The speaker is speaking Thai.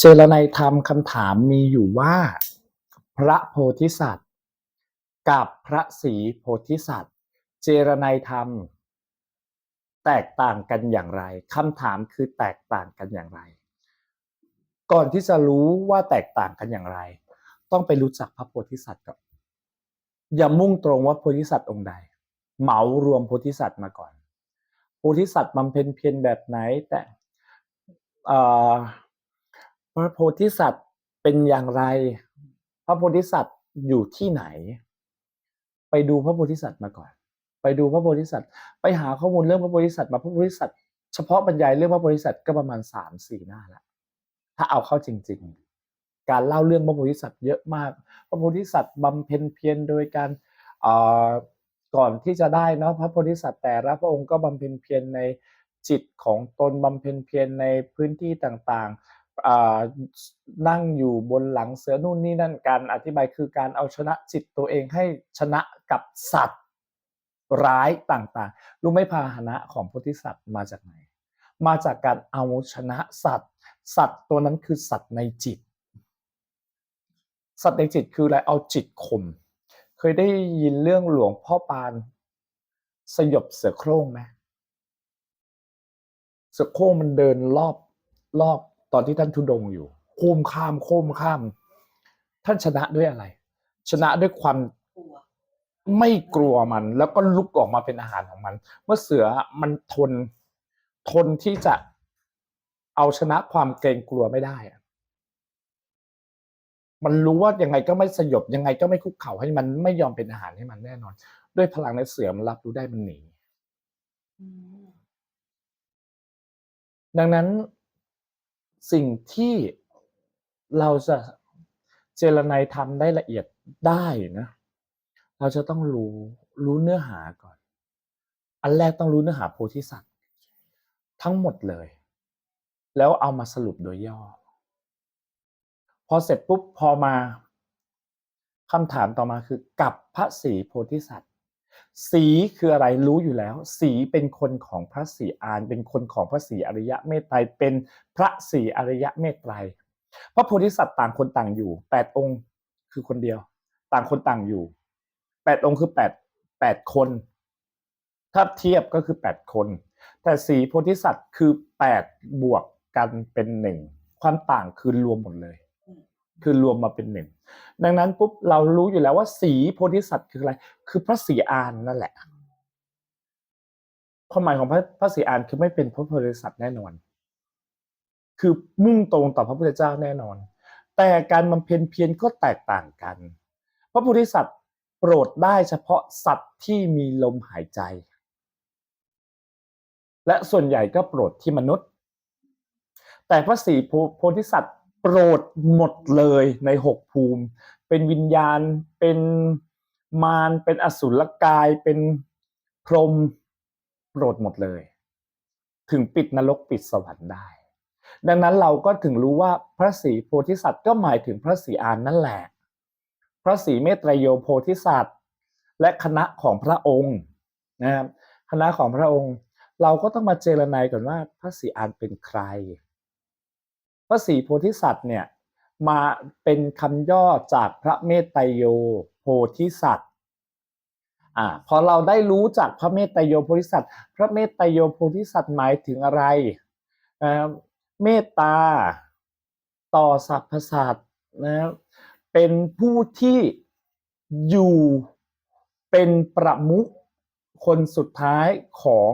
เจรไนยธรรมคำถามมีอยู่ว่า พระโพธิสัตว์ กับพระศรีโพธิสัตว์ เจรไนยธรรม แตกต่างกันอย่างไรคำถามคือแตกต่างกันอย่างไร ก่อนที่จะรู้ว่าแตกต่างกันอย่างไร ต้องไปรู้จักพระโพธิสัตว์ก่อนอย่ามุ่งตรงว่าโพธิสัตว์องค์ใด เหมารวมโพธิสัตว์มาก่อน โพธิสัตว์บำเพ็ญเพียรแบบไหนแต่ ระโพธิสัตว์เป็นอย่างไร พระโพธิสัตว์อยู่ที่ไหน ไปดูพระโพธิสัตว์มาก่อน ไปดูพระโพธิสัตว์ ไปหาข้อมูลเรื่องพระโพธิสัตว์มาพระโพธิสัตว์เฉพาะบรรยายเรื่องพระโพธิสัตว์ก็ประมาณสามสี่หน้าละถ้าเอาเข้าจริง ๆ การเล่าเรื่องพระโพธิสัตว์เยอะมาก พระโพธิสัตว์บำเพ็ญเพียรโดยการอ่อก่อนที่จะได้เนาะพระโพธิสัตว์แต่ละพระองค์ก็บำเพ็ญเพียรในจิตของตนบำเพ็ญเพียรในพื้นที่ต่างๆ นั่งอยู่บนหลังเสือนู่นนี่นั่นการอธิบายคือการเอาชนะจิตตัวเองให้ชนะกับสัตว์ร้ายต่างๆ รู้ไหมพาหนะของโพธิสัตว์มาจากไหน มาจากการเอาชนะสัตว์ สัตว์ตัวนั้นคือสัตว์ในจิต สัตว์ในจิตคืออะไรเอาจิตข่มเคยได้ยินเรื่องหลวงพ่อปาน สยบเสือโคร่งไหมเสือโคร่งมันเดินรอบรอบ ตอนที่ท่านทุดงค์อยู่โค้มข้ามโค้มข้าม ท่านชนะด้วยอะไร ชนะด้วยความกลัวไม่กลัวมัน แล้วก็ลุกออกมาเป็นอาหารของมัน เมื่อเสือมันทนทนที่จะเอาชนะความเกรงกลัวไม่ได้อะมันรู้ว่ายังไงก็ไม่สยบยังไงก็ไม่คุกเข่าให้มันไม่ยอมเป็นอาหารให้มันแน่นอน ด้วยพลังในเสือมันรับรู้ได้มันหนีอืมดังนั้น สิ่งที่เราจะเจรไนยทำได้ละเอียดได้นะ เราจะต้องรู้รู้เนื้อหาก่อน อันแรกต้องรู้เนื้อหาโพธิสัตว์ ทั้งหมดเลย แล้วเอามาสรุปโดยย่อ พอเสร็จปุ๊บพอมาคำถามต่อมาคือกับพระศรีโพธิสัตว์ สีคืออะไรรู้อยู่แล้ว สีเป็นคนของพระศรีอาน เป็นคนของพระศรีอริยะเมตไตรเป็นพระศรีอริยะเมตไตรพระโพธิสัตว์ต่างคนต่างอยู่แปดองค์คือคนเดียว ต่างคนต่างอยู่แปดองค์คือแปดแปดคนถ้าเทียบก็คือแปดคน แต่สีโพธิสัตว์คือแปดบวกกันเป็นหนึ่งความต่างคือรวมหมดเลย คือรวมมาเป็นหนึ่งดังนั้นปุ๊บเรารู้อยู่แล้วว่าสีโพธิสัตว์คืออะไร คือพระศรีอานนั่นแหละความหมายของพระพระศรีอานคือไม่เป็นพระโพธิสัตว์แน่นอน คือมุ่งตรงต่อพระพุทธเจ้าแน่นอน แต่การบำเพ็ญเพียรก็แตกต่างกัน พระโพธิสัตว์โปรดได้เฉพาะสัตว์ที่มีลมหายใจ และส่วนใหญ่ก็โปรดที่มนุษย์ แต่พระศรีโพโพธิสัตว์ โปรดหมดเลยในหกภูมิ เป็นวิญญาณเป็นมารเป็นอสุรกายเป็นพรหมโปรดหมดเลย ถึงปิดนรกปิดสวรรค์ได้ ดังนั้นเราก็ถึงรู้ว่าพระศรีโพธิสัตว์ก็หมายถึงพระศรีอานนั่นแหละ พระศรีเมตไตรโยโพธิสัตว์ และคณะของพระองค์นะครับคณะของพระองค์ เราก็ต้องมาเจรนายก่อนว่าพระศรีอานเป็นใคร พระศรีโพธิสัตว์เนี่ยมาเป็นคำย่อจากพระเมตไตโยโพธิสัตว์อ่าพอเราได้รู้จากพระเมตไตโยโพธิสัตว์ พระเมตไตโยโพธิสัตว์หมายถึงอะไรเมตตาต่อสรรพสัตว์นะครับเป็นผู้ที่อยู่เป็นประมุขคนสุดท้ายของ